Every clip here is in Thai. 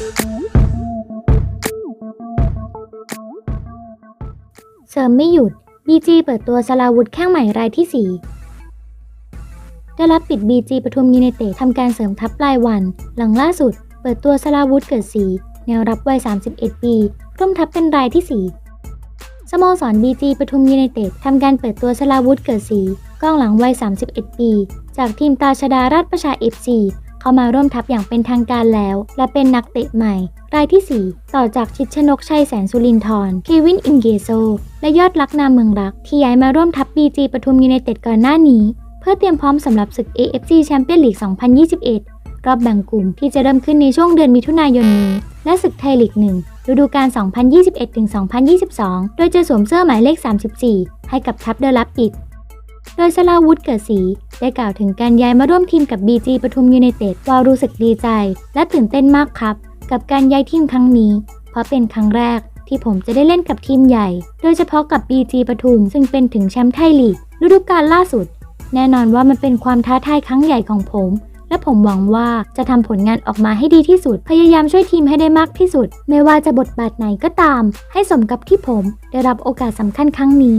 เสริมไม่หยุด BG เปิดตัวสลาวุธแข้งใหม่รายที่ 4 ได้รับปิด BG ปทุมยูไนเต็ดทำการเสริมทัพรายวัน หลังล่าสุด เปิดตัวสลาวุธเกิดสีแนวรับวัย 31 ปี ร่วมทัพเป็นรายที่ 4 สโมสร BG ปทุมยูไนเต็ดทำการเปิดตัวสลาวุธเกิดสีกองหลังวัย 31 ปี จากทีมตาชดาราชประชา FC เข้ามาร่วมทัพอย่างเป็นทางการแล้ว และเป็นนักเตะใหม่ รายที่ 4 ต่อจากชิดชนกชัยแสนสุรินทร์เควินอินเกโซ และยอดรักนามเมืองรัก ที่ย้ายมาร่วมทัพ BG ปทุมยูไนเต็ดก่อนหน้านี้ เพื่อเตรียมพร้อมสำหรับศึก AFC แชมเปี้ยนลีก 2021 รอบแบ่งกลุ่มที่จะเริ่มขึ้นในช่วงเดือนมิถุนายนนี้ และศึกไทยลีก1ฤดูกาล 2021-2022 โดยจะสวมเสื้อหมายเลข 34 ให้กับทัพเดอะลับปิด โดยสลาวุธเกิดศรี ได้กล่าวถึงการย้ายมาร่วมทีมกับ BG ปทุมยูไนเต็ดว่ารู้สึกดีใจ และตื่นเต้นมากครับ กับการย้ายทีมครั้งนี้ เพราะเป็นครั้งแรกที่ผมจะได้เล่นกับทีมใหญ่ โดยเฉพาะกับ BG ปทุมซึ่งเป็นถึงแชมป์ไทยลีกฤดูกาลล่าสุด แน่นอนว่ามันเป็นความท้าทายครั้งใหญ่ของผม และผมหวังว่าจะทำผลงานออกมาให้ดีที่สุด พยายามช่วยทีมให้ได้มากที่สุด ไม่ว่าจะบทบาทไหนก็ตาม ให้สมกับที่ผมได้รับโอกาสสำคัญครั้งนี้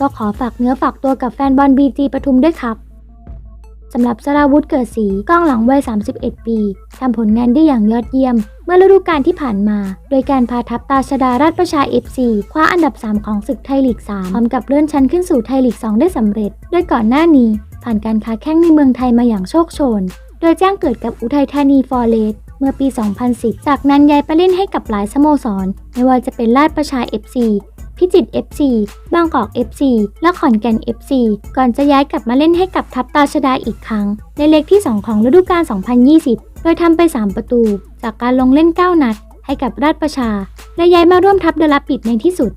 ก็ขอฝากเนื้อฝากตัวกับแฟนบอล BG ปทุมด้วยครับ สำหรับสราวุธเกิดสีกล้องหลังวัย 31 ปีทำผลงานได้อย่างยอดเยี่ยม เมื่อฤดูกาลที่ผ่านมา โดยการพาทัพตาชดาราชประชา FC คว้าอันดับ 3 ของศึกไทยลีก 3 พร้อมกับเลื่อนชั้นขึ้นสู่ไทยลีก 2 ได้สำเร็จ โดยก่อนหน้านี้ ผ่านการค้าแข้งในเมืองไทยมาอย่างโชคโชน โดยแจ้งเกิดกับอุทัยธานีฟอร์เรสต์เมื่อปี 2010 จากนั้นย้ายไปเล่นให้กับหลายสโมสร ไม่ว่าจะเป็นราชประชา FC พิจิตร FC บางกอก FC และขอนแก่น FC ก่อนจะย้ายกลับมาเล่นให้กับทัพตาชดาอีกครั้ง ในเลกที่ 2 ของฤดูกาล 2020 โดยทำไป 3 ประตู จากการลงเล่น 9 นัด ให้กับราชประชา และย้ายมาร่วมทัพเดลปิดในที่สุด